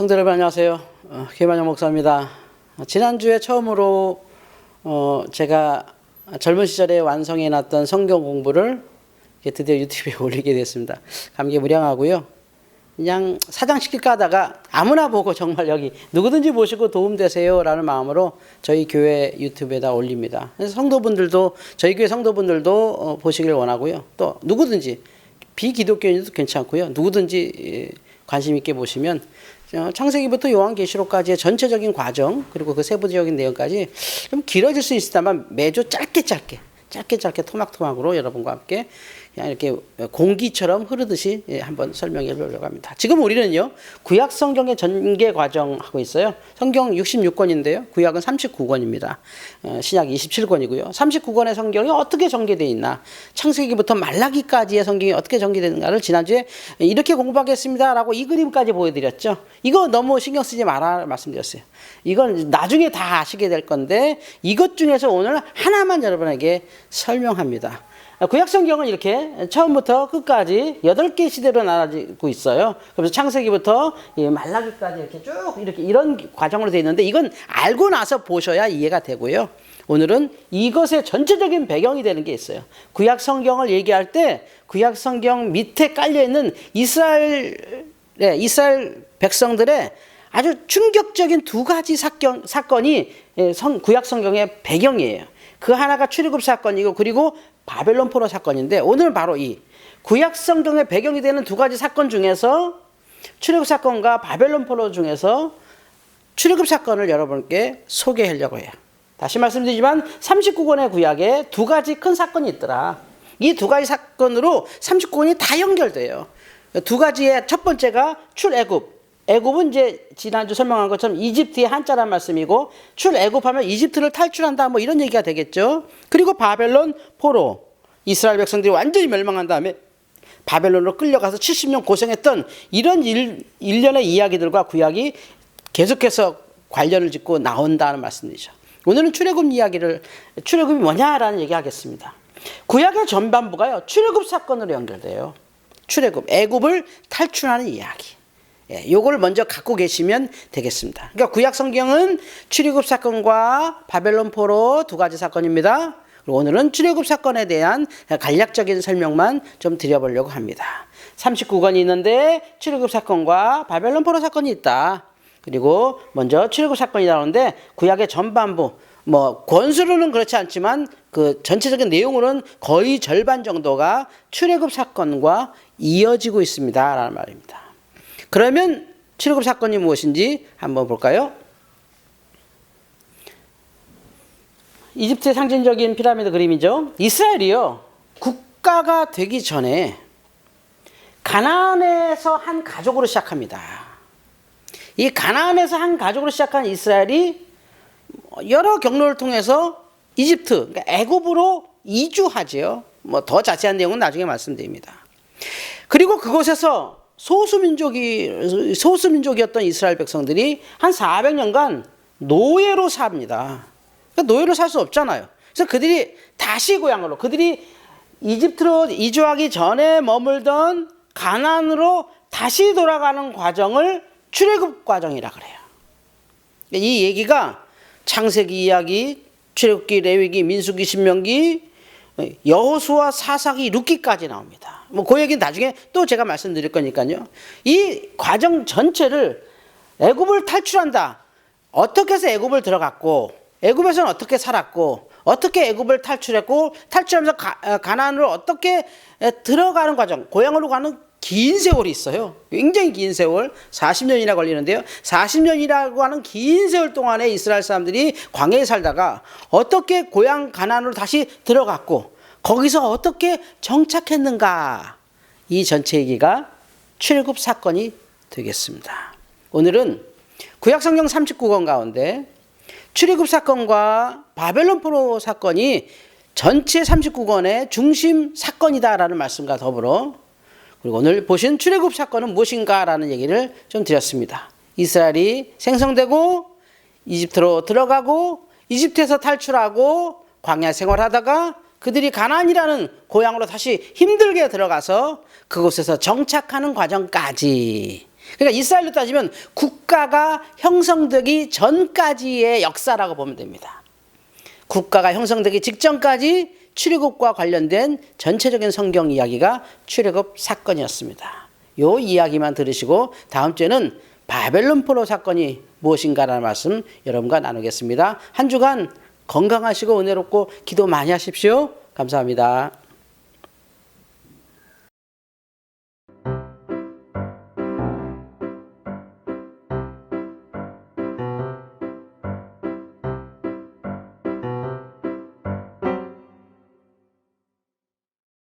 성도 여러분 안녕하세요. 어, 김한영 목사입니다. 어, 지난주에 처음으로 어, 제가 젊은 시절에 완성해 놨던 성경 공부를 드디어 유튜브에 올리게 됐습니다. 감개무량하고요. 그냥 사장시킬까 하다가 아무나 보고 정말 여기 누구든지 보시고 도움되세요 라는 마음으로 저희 교회 유튜브에다 올립니다. 성도분들도 저희 교회 성도분들도 어, 보시길 원하고요. 또 누구든지 비기독교인도 괜찮고요. 누구든지 예, 관심 있게 보시면 어, 창세기부터 요한계시록까지의 전체적인 과정 그리고 그 세부적인 내용까지 좀 길어질 수 있다만 매주 짧게 짧게 짧게 짧게 토막토막으로 여러분과 함께 그냥 이렇게 공기처럼 흐르듯이 예, 한번 설명해 보려고 합니다. 지금 우리는요 구약 성경의 전개 과정 하고 있어요. 성경 66권인데요, 구약은 39권입니다. 어, 신약 27권이고요. 39권의 성경이 어떻게 전개되어 있나, 창세기부터 말라기까지의 성경이 어떻게 전개되는가를 지난주에 이렇게 공부하겠습니다라고 이 그림까지 보여드렸죠. 이거 너무 신경 쓰지 마라 말씀드렸어요. 이건 나중에 다 아시게 될 건데 이것 중에서 오늘 하나만 여러분에게 설명합니다. 구약 성경은 이렇게 처음부터 끝까지 여덟 개 시대로 나눠지고 있어요. 그래서 창세기부터 말라기까지 이렇게 쭉 이렇게 이런 과정으로 되어 있는데 이건 알고 나서 보셔야 이해가 되고요. 오늘은 이것의 전체적인 배경이 되는 게 있어요. 구약 성경을 얘기할 때 구약 성경 밑에 깔려 있는 이스라엘 이스라엘 백성들의 아주 충격적인 두 가지 사건, 사건이 성, 구약 성경의 배경이에요. 그 하나가 출애굽 사건이고 그리고 바벨론 포로 사건인데 오늘 바로 이 구약 성경의 배경이 되는 두 가지 사건 중에서 출애굽 사건과 바벨론 포로 중에서 출애굽 사건을 여러분께 소개하려고 해요. 다시 말씀드리지만 39권의 구약에 두 가지 큰 사건이 있더라. 이 두 가지 사건으로 39권이 다 연결돼요. 두 가지의 첫 번째가 출애굽. 애굽은 이제 지난주 설명한 것처럼 이집트의 한자란 말씀이고 출애굽하면 이집트를 탈출한다 뭐 이런 얘기가 되겠죠. 그리고 바벨론 포로 이스라엘 백성들이 완전히 멸망한 다음에 바벨론으로 끌려가서 70년 고생했던 이런 일, 일련의 이야기들과 구약이 계속해서 관련을 짓고 나온다는 말씀이죠. 오늘은 출애굽 이야기를 출애굽이 뭐냐라는 얘기 하겠습니다. 구약의 전반부가요 출애굽 사건으로 연결돼요. 출애굽 애굽을 탈출하는 이야기. 예, 요걸 먼저 갖고 계시면 되겠습니다. 그러니까 구약 성경은 출애굽 사건과 바벨론 포로 두 가지 사건입니다. 그리고 오늘은 출애굽 사건에 대한 간략적인 설명만 좀 드려보려고 합니다. 39권이 있는데 출애굽 사건과 바벨론 포로 사건이 있다. 그리고 먼저 출애굽 사건이 나오는데 구약의 전반부 뭐 권수로는 그렇지 않지만 그 전체적인 내용으로는 거의 절반 정도가 출애굽 사건과 이어지고 있습니다라는 말입니다. 그러면 출애굽 사건이 무엇인지 한번 볼까요? 이집트의 상징적인 피라미드 그림이죠. 이스라엘이요. 국가가 되기 전에 가나안에서 한 가족으로 시작합니다. 이 가나안에서 한 가족으로 시작한 이스라엘이 여러 경로를 통해서 이집트, 그러니까 애굽으로 이주하지요. 뭐 더 자세한 내용은 나중에 말씀드립니다. 그리고 그곳에서 소수민족이 소수민족이었던 이스라엘 백성들이 한 400년간 노예로 삽니다. 그러니까 노예로 살 수 없잖아요. 그래서 그들이 다시 고향으로 그들이 이집트로 이주하기 전에 머물던 가나안으로 다시 돌아가는 과정을 출애굽 과정이라 그래요. 이 얘기가 창세기 이야기, 출애굽기, 레위기, 민수기, 신명기, 여호수아, 사사기, 룻기까지 나옵니다. 뭐 그 얘기는 나중에 또 제가 말씀드릴 거니까요. 이 과정 전체를 애굽을 탈출한다. 어떻게 해서 애굽을 들어갔고 애굽에서는 어떻게 살았고 어떻게 애굽을 탈출했고 탈출하면서 가, 가나안으로 어떻게 들어가는 과정, 고향으로 가는 긴 세월이 있어요. 굉장히 긴 세월, 40년이나 걸리는데요. 40년이라고 하는 긴 세월 동안에 이스라엘 사람들이 광야에 살다가 어떻게 고향 가나안으로 다시 들어갔고 거기서 어떻게 정착했는가 이 전체 얘기가 출애굽 사건이 되겠습니다. 오늘은 구약성경 39권 가운데 출애굽 사건과 바벨론 포로 사건이 전체 39권의 중심 사건이다라는 말씀과 더불어 그리고 오늘 보신 출애굽 사건은 무엇인가라는 얘기를 좀 드렸습니다. 이스라엘이 생성되고 이집트로 들어가고 이집트에서 탈출하고 광야 생활하다가 그들이 가나안이라는 고향으로 다시 힘들게 들어가서 그곳에서 정착하는 과정까지 그러니까 이스라엘로 따지면 국가가 형성되기 전까지의 역사라고 보면 됩니다. 국가가 형성되기 직전까지 출애굽과 관련된 전체적인 성경 이야기가 출애굽 사건이었습니다. 요 이야기만 들으시고 다음 주에는 바벨론 포로 사건이 무엇인가라는 말씀 여러분과 나누겠습니다. 한 주간 건강하시고 은혜롭고 기도 많이 하십시오. 감사합니다.